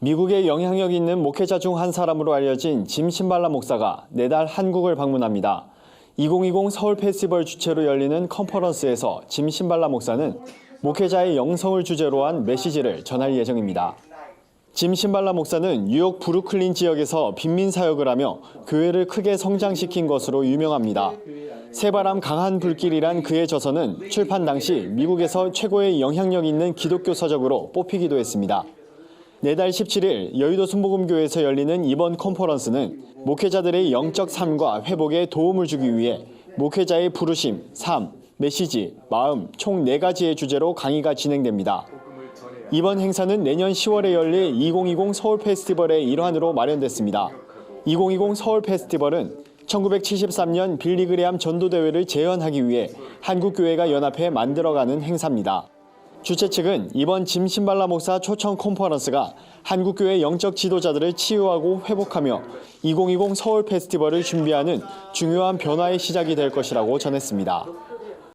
미국의 영향력 있는 목회자 중 한 사람으로 알려진 짐 신발라 목사가 내달 한국을 방문합니다. 2020 서울 페스티벌 주최로 열리는 컨퍼런스에서 짐 신발라 목사는 목회자의 영성을 주제로 한 메시지를 전할 예정입니다. 짐 신발라 목사는 뉴욕 브루클린 지역에서 빈민 사역을 하며 교회를 크게 성장시킨 것으로 유명합니다. 새바람 강한 불길이란 그의 저서는 출판 당시 미국에서 최고의 영향력 있는 기독교 서적으로 뽑히기도 했습니다. 내달 17일 여의도 순복음교회에서 열리는 이번 컨퍼런스는 목회자들의 영적 삶과 회복에 도움을 주기 위해 목회자의 부르심, 삶, 메시지, 마음 총 4가지의 주제로 강의가 진행됩니다. 이번 행사는 내년 10월에 열릴 2020 서울 페스티벌의 일환으로 마련됐습니다. 2020 서울 페스티벌은 1973년 빌리 그레암 전도대회를 재현하기 위해 한국교회가 연합해 만들어가는 행사입니다. 주최 측은 이번 짐 신발라 목사 초청 컨퍼런스가 한국교회 영적 지도자들을 치유하고 회복하며 2020 서울 페스티벌을 준비하는 중요한 변화의 시작이 될 것이라고 전했습니다.